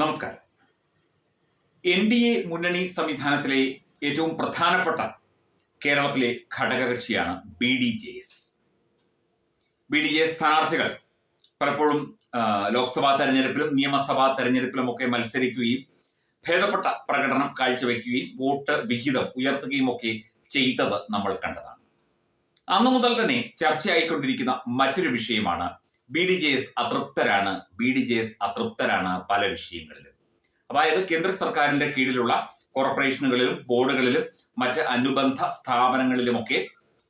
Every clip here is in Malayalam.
നമസ്കാരം. എൻ ഡി എ മുന്നണി സംവിധാനത്തിലെ ഏറ്റവും പ്രധാനപ്പെട്ട കേരളത്തിലെ ഘടകകക്ഷിയാണ് B D J S. B D J S സ്ഥാനാർത്ഥികൾ പലപ്പോഴും ലോക്സഭാ തെരഞ്ഞെടുപ്പിലും നിയമസഭാ തെരഞ്ഞെടുപ്പിലും ഒക്കെ മത്സരിക്കുകയും ഭേദപ്പെട്ട പ്രകടനം കാഴ്ചവെക്കുകയും വോട്ട് വിഹിതം ഉയർത്തുകയും ഒക്കെ ചെയ്തത് നമ്മൾ കണ്ടതാണ്. അന്നു മുതൽ തന്നെ ചർച്ചയായിക്കൊണ്ടിരിക്കുന്ന മറ്റൊരു വിഷയമാണ് ബി ഡി ജെ എസ് അതൃപ്തരാണ് ബി ഡി ജെ എസ് അതൃപ്തരാണ് പല വിഷയങ്ങളിലും. അതായത് കേന്ദ്ര സർക്കാരിന്റെ കീഴിലുള്ള കോർപ്പറേഷനുകളിലും ബോർഡുകളിലും മറ്റ് അനുബന്ധ സ്ഥാപനങ്ങളിലുമൊക്കെ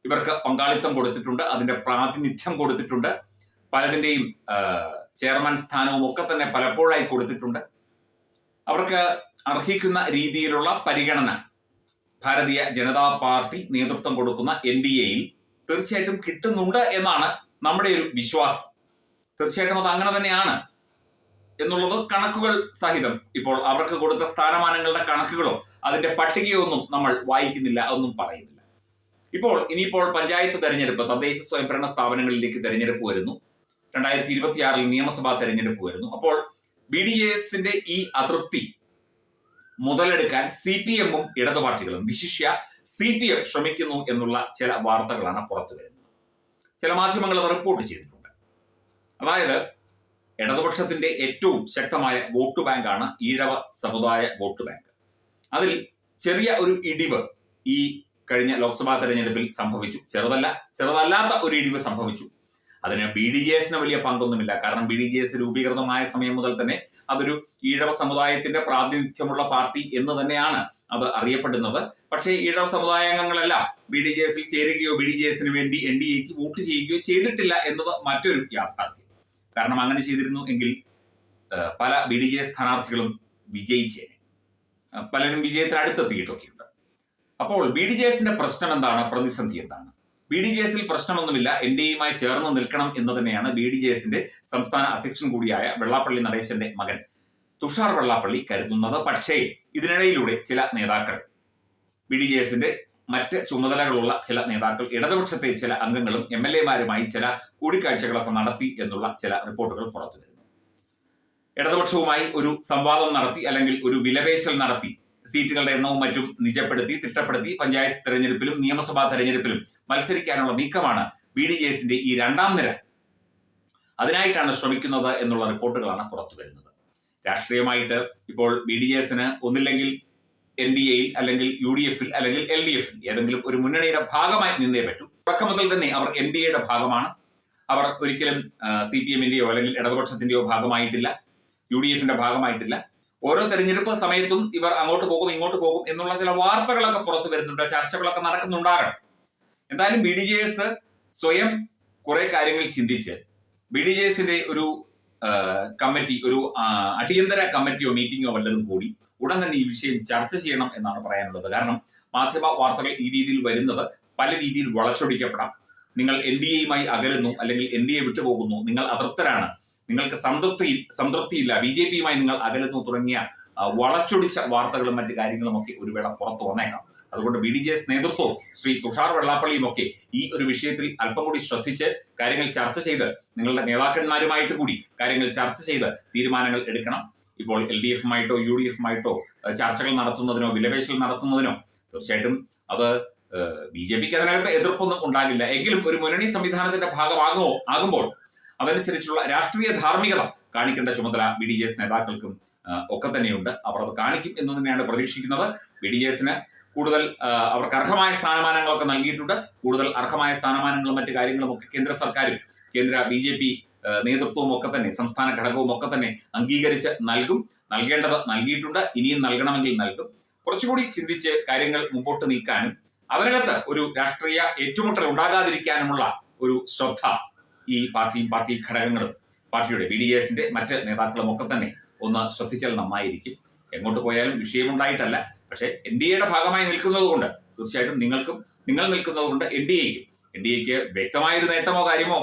ഇവർക്ക് പങ്കാളിത്തം കൊടുത്തിട്ടുണ്ട് അതിന്റെ പ്രാതിനിധ്യം കൊടുത്തിട്ടുണ്ട്. പലതിന്റെയും ചെയർമാൻ സ്ഥാനവും ഒക്കെ തന്നെ പലപ്പോഴായി കൊടുത്തിട്ടുണ്ട്. അവർക്ക് അർഹിക്കുന്ന രീതിയിലുള്ള പരിഗണന ഭാരതീയ ജനതാ പാർട്ടി നേതൃത്വം കൊടുക്കുന്ന എൻ ഡി എയിൽ തീർച്ചയായിട്ടും കിട്ടുന്നുണ്ട് എന്നാണ് നമ്മുടെ ഒരു വിശ്വാസം. തീർച്ചയായിട്ടും അത് അങ്ങനെ തന്നെയാണ് എന്നുള്ളത് കണക്കുകൾ സഹിതം. ഇപ്പോൾ അവർക്ക് കൊടുത്ത സ്ഥാനമാനങ്ങളുടെ കണക്കുകളോ അതിന്റെ പട്ടികയോ ഒന്നും നമ്മൾ വായിക്കുന്നില്ല ഒന്നും പറയുന്നില്ല. ഇപ്പോൾ ഇനിയിപ്പോൾ പഞ്ചായത്ത് തെരഞ്ഞെടുപ്പ് തദ്ദേശ സ്വയംഭരണ സ്ഥാപനങ്ങളിലേക്ക് തെരഞ്ഞെടുപ്പ് വരുന്നു. രണ്ടായിരത്തി ഇരുപത്തിയാറിൽ നിയമസഭാ തെരഞ്ഞെടുപ്പ് വരുന്നു. അപ്പോൾ ബി ഡി എസിന്റെ ഈ അതൃപ്തി മുതലെടുക്കാൻ സി പി എമ്മും ഇടതുപാർട്ടികളും വിശിഷ്യ സി പി എം ശ്രമിക്കുന്നു എന്നുള്ള ചില വാർത്തകളാണ് പുറത്തു വരുന്നത്. ചില മാധ്യമങ്ങൾ റിപ്പോർട്ട് ചെയ്തിട്ടുണ്ട്. അതായത് ഇടതുപക്ഷത്തിന്റെ ഏറ്റവും ശക്തമായ വോട്ട് ബാങ്കാണ് ഈഴവ സമുദായ വോട്ട് ബാങ്ക്. അതിൽ ചെറിയ ഒരു ഇടിവ് ഈ കഴിഞ്ഞ ലോക്സഭാ തെരഞ്ഞെടുപ്പിൽ സംഭവിച്ചു. ചെറുതല്ല ചെറുതല്ലാത്ത ഒരു ഇടിവ് സംഭവിച്ചു. അതിന് ബി ഡി ജെ എസിന് വലിയ പങ്കൊന്നുമില്ല. കാരണം ബി ഡി ജെ എസ് രൂപീകൃതമായ സമയം മുതൽ തന്നെ അതൊരു ഈഴവ സമുദായത്തിന്റെ പ്രാതിനിധ്യമുള്ള പാർട്ടി എന്ന് തന്നെയാണ് അത് അറിയപ്പെടുന്നത്. പക്ഷേ ഈഴവ സമുദായാംഗങ്ങളെല്ലാം ബി ഡി ജെ എസിൽ ചേരുകയോ ബി ഡി ജെ എസിന് വേണ്ടി എൻ ഡി എക്ക് വോട്ട് ചെയ്യുകയോ ചെയ്തിട്ടില്ല എന്നത് മറ്റൊരു യാഥാർത്ഥ്യം. കാരണം അങ്ങനെ ചെയ്തിരുന്നു എങ്കിൽ പല ബി ഡി ജെ സ്ഥാനാർത്ഥികളും വിജയിച്ചേനെ. പലരും വിജയത്തിന് അടുത്തെത്തിയിട്ടൊക്കെയുണ്ട്. അപ്പോൾ ബി ഡി ജെ എസിന്റെ പ്രശ്നം എന്താണ്? പ്രതിസന്ധി എന്താണ്? ബി ഡി ജെ എസിൽ പ്രശ്നമൊന്നുമില്ല. എൻ ഡി എയുമായി ചേർന്ന് നിൽക്കണം എന്ന് തന്നെയാണ് ബി ഡി ജെ എസിന്റെ സംസ്ഥാന അധ്യക്ഷൻ കൂടിയായ വെള്ളാപ്പള്ളി നടേശന്റെ മകൻ തുഷാർ വെള്ളാപ്പള്ളി കരുതുന്നത്. പക്ഷേ ഇതിനിടയിലൂടെ ചില നേതാക്കൾ ബി ഡി ജെ എസിന്റെ മറ്റ് ചുമതലകളുള്ള ചില നേതാക്കൾ ഇടതുപക്ഷത്തെ ചില അംഗങ്ങളും എം എൽ എമാരുമായി ചില കൂടിക്കാഴ്ചകളൊക്കെ നടത്തി എന്നുള്ള ചില റിപ്പോർട്ടുകൾ പുറത്തു വരുന്നു. ഇടതുപക്ഷവുമായി ഒരു സംവാദം നടത്തി അല്ലെങ്കിൽ ഒരു വിലപേശൽ നടത്തി സീറ്റുകളുടെ എണ്ണവും മറ്റും നിജപ്പെടുത്തി തിട്ടപ്പെടുത്തി പഞ്ചായത്ത് തെരഞ്ഞെടുപ്പിലും നിയമസഭാ തെരഞ്ഞെടുപ്പിലും മത്സരിക്കാനുള്ള നീക്കമാണ് ബി ഡി ജെ എസിന്റെ ഈ രണ്ടാം നിര. അതിനായിട്ടാണ് ശ്രമിക്കുന്നത് എന്നുള്ള റിപ്പോർട്ടുകളാണ് പുറത്തു വരുന്നത്. രാഷ്ട്രീയമായിട്ട് ഇപ്പോൾ ബി ഡി ജെ എസിന് ഒന്നില്ലെങ്കിൽ എൻ ഡി എയിൽ അല്ലെങ്കിൽ യു ഡി എഫിൽ അല്ലെങ്കിൽ എൽ ഡി എഫിൽ ഏതെങ്കിലും ഒരു മുന്നണിയുടെ ഭാഗമായി നിന്നേ പറ്റൂ. തുടക്കം മുതൽ തന്നെ അവർ എൻ ഡി എയുടെ ഭാഗമാണ്. അവർ ഒരിക്കലും സി പി എമ്മിന്റെയോ അല്ലെങ്കിൽ ഇടതുപക്ഷത്തിന്റെയോ ഭാഗമായിട്ടില്ല. യു ഡി എഫിന്റെ ഭാഗമായിട്ടില്ല. ഓരോ തെരഞ്ഞെടുപ്പ് സമയത്തും ഇവർ അങ്ങോട്ട് പോകും ഇങ്ങോട്ട് പോകും എന്നുള്ള ചില വാർത്തകളൊക്കെ പുറത്തു വരുന്നുണ്ട്. ചർച്ചകളൊക്കെ നടക്കുന്നുണ്ടാകണം. എന്തായാലും ബി ഡി ജെ എസ് സ്വയം കുറെ കാര്യങ്ങൾ ചിന്തിച്ച് ബി ഡി ജെ എസിന്റെ ഒരു കമ്മിറ്റി ഒരു അടിയന്തര കമ്മിറ്റിയോ മീറ്റിംഗോ വല്ലതും കൂടി ഉടൻ തന്നെ ഈ വിഷയം ചർച്ച ചെയ്യണം എന്നാണ് പറയാനുള്ളത്. കാരണം മാധ്യമ വാർത്തകൾ ഈ രീതിയിൽ വരുന്നത് പല രീതിയിൽ വളച്ചൊടിക്കപ്പെടാം. നിങ്ങൾ എൻ ഡി എയുമായി അകലുന്നു അല്ലെങ്കിൽ എൻ ഡി എ വിട്ടുപോകുന്നു നിങ്ങൾ അതൃപ്തരാണ്. നിങ്ങൾക്ക് സംതൃപ്തി സംതൃപ്തിയില്ല. ബി ജെ പിയുമായി നിങ്ങൾ അകലുന്നു തുടങ്ങിയ വളച്ചൊടിച്ച വാർത്തകളും മറ്റു കാര്യങ്ങളും ഒക്കെ ഒരു വേള പുറത്തു വന്നേക്കാം. അതുകൊണ്ട് ബി ഡി ജെ എസ് നേതൃത്വവും ശ്രീ തുഷാർ വെള്ളാപ്പള്ളിയും ഒക്കെ ഈ ഒരു വിഷയത്തിൽ അല്പം കൂടി ശ്രദ്ധിച്ച് കാര്യങ്ങൾ ചർച്ച ചെയ്ത് നിങ്ങളുടെ നേതാക്കന്മാരുമായിട്ട് കൂടി കാര്യങ്ങൾ ചർച്ച ചെയ്ത് തീരുമാനങ്ങൾ എടുക്കണം. ഇപ്പോൾ എൽ ഡി എഫുമായിട്ടോ യു ഡി എഫുമായിട്ടോ ചർച്ചകൾ നടത്തുന്നതിനോ വിലപേശൽ നടത്തുന്നതിനോ തീർച്ചയായിട്ടും അത് ബി ജെ പിക്ക് അതിനകത്ത് എതിർപ്പൊന്നും ഉണ്ടാകില്ല. എങ്കിലും ഒരു മുന്നണി സംവിധാനത്തിന്റെ ഭാഗമാകുമോ ആകുമ്പോൾ അതനുസരിച്ചുള്ള രാഷ്ട്രീയ ധാർമ്മികത കാണിക്കേണ്ട ചുമതല ബി ഡി ജെ എസ് നേതാക്കൾക്കും ഒക്കെ തന്നെയുണ്ട്. അവർ അത് കാണിക്കും എന്ന് തന്നെയാണ് പ്രതീക്ഷിക്കുന്നത്. ബി ഡി ജെ എസിന് കൂടുതൽ അവർക്ക് അർഹമായ സ്ഥാനമാനങ്ങളൊക്കെ നൽകിയിട്ടുണ്ട്. കൂടുതൽ അർഹമായ സ്ഥാനമാനങ്ങളും മറ്റു കാര്യങ്ങളും ഒക്കെ കേന്ദ്ര സർക്കാരും കേന്ദ്ര ബി ജെ പി നേതൃത്വവും ഒക്കെ തന്നെ സംസ്ഥാന ഘടകവും ഒക്കെ തന്നെ അംഗീകരിച്ച് നൽകും. നൽകേണ്ടത് നൽകിയിട്ടുണ്ട്. ഇനിയും നൽകണമെങ്കിൽ നൽകും. കുറച്ചുകൂടി ചിന്തിച്ച് കാര്യങ്ങൾ മുമ്പോട്ട് നീക്കാനും അതിനകത്ത് ഒരു രാഷ്ട്രീയ ഏറ്റുമുട്ടൽ ഉണ്ടാകാതിരിക്കാനുമുള്ള ഒരു ശ്രദ്ധ ഈ പാർട്ടിയും പാർട്ടി ഘടകങ്ങളും പാർട്ടിയുടെ ബി ഡി എസിന്റെ മറ്റ് നേതാക്കളും ഒക്കെ തന്നെ ഒന്ന് ശ്രദ്ധിച്ചാൽ നന്നായിരിക്കും. എങ്ങോട്ട് പോയാലും വിഷയമുണ്ടായിട്ടല്ല പക്ഷേ എൻ ഡി എയുടെ ഭാഗമായി നിൽക്കുന്നത് കൊണ്ട് തീർച്ചയായിട്ടും നിങ്ങൾക്കും നിങ്ങൾ നിൽക്കുന്നത് കൊണ്ട് എൻ ഡി എക്കും എൻ ഡി എക്ക് വ്യക്തമായൊരു നേട്ടമോ കാര്യമോ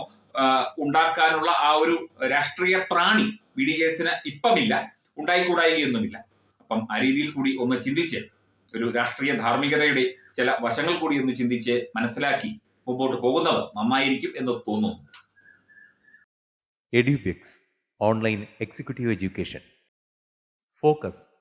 ഉണ്ടാക്കാനുള്ള ആ ഒരു രാഷ്ട്രീയ പ്രാണി ബി ഡി എസിന് ഇപ്പമില്ല ഉണ്ടായിക്കൂടായികയൊന്നുമില്ല അപ്പം ആ രീതിയിൽ കൂടി ഒന്ന് ചിന്തിച്ച് ഒരു രാഷ്ട്രീയ ധാർമ്മികതയുടെ ചില വശങ്ങൾ കൂടി ഒന്ന് ചിന്തിച്ച് മനസ്സിലാക്കി മുമ്പോട്ട് പോകുന്നത് നന്നായിരിക്കും എന്ന് തോന്നുന്നു. Edubix online executive education focus